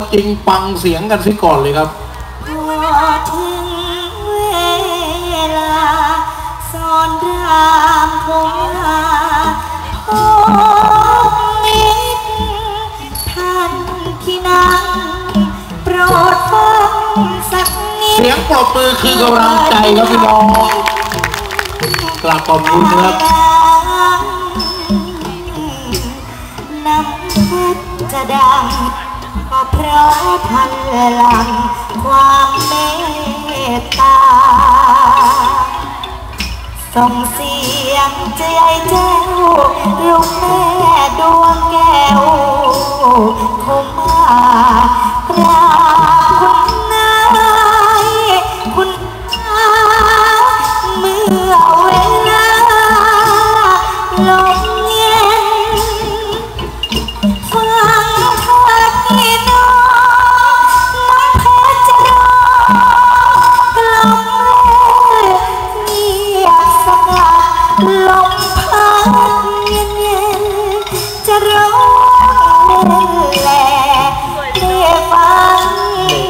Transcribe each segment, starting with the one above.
จริงฟังเสียงกันสิก่อนเลยครับ พอถึงเวลาสอนรามคงลาพ่อมิตรท่านที่นั่งโปรดฟังสักนิดเสียงปรบมือคือกำลังใจครับพี่น้องกราบขอบคุณครับน้ำเพชรจะดังก็ เพราะพลังความเมตตา ส่งเสียงใจแจ้วลูกแม่ดวงแก้วคงม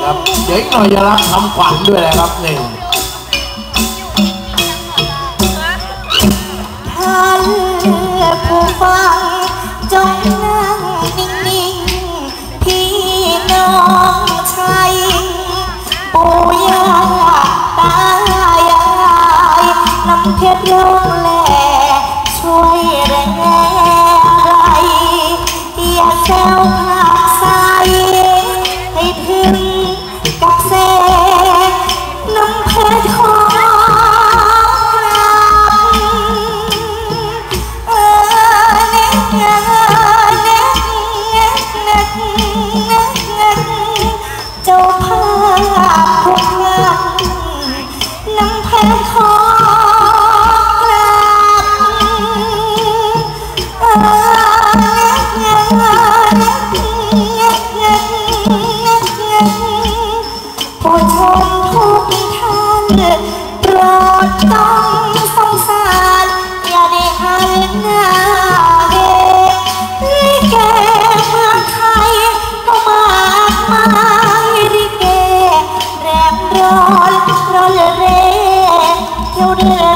ครับเด็กหน่อยจะรับทำขวัญด้วยนะครับหนึ่งท่านผู้ฟังจงนั่งนิ่งๆพี่น้องชายปู่ย่าตายายน้ำเพชรร้องแล่ อ ชมทุกท่านโปรดต้องสงสาร อย่าได้หันหน้าเกลิเกเมืองไทยก็มากมายลิเกแรมร้อนร้อนเร่เที่ยวเรือ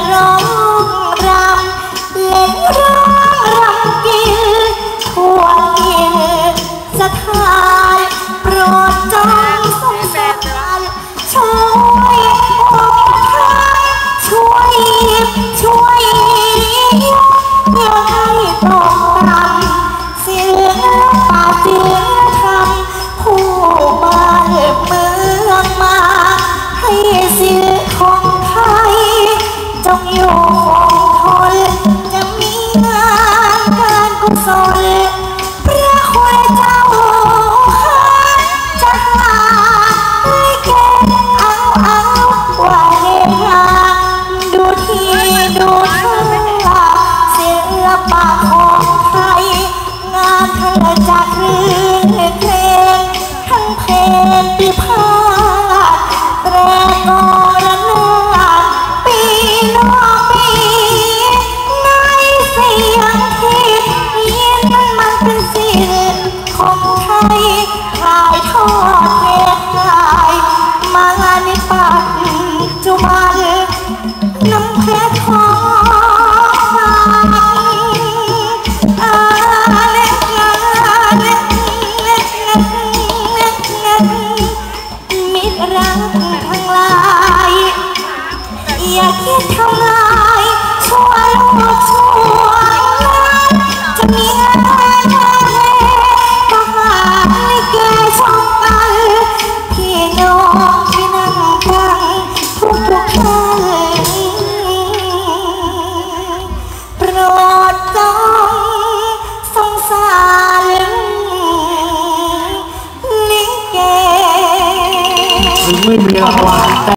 เพ มิตรรั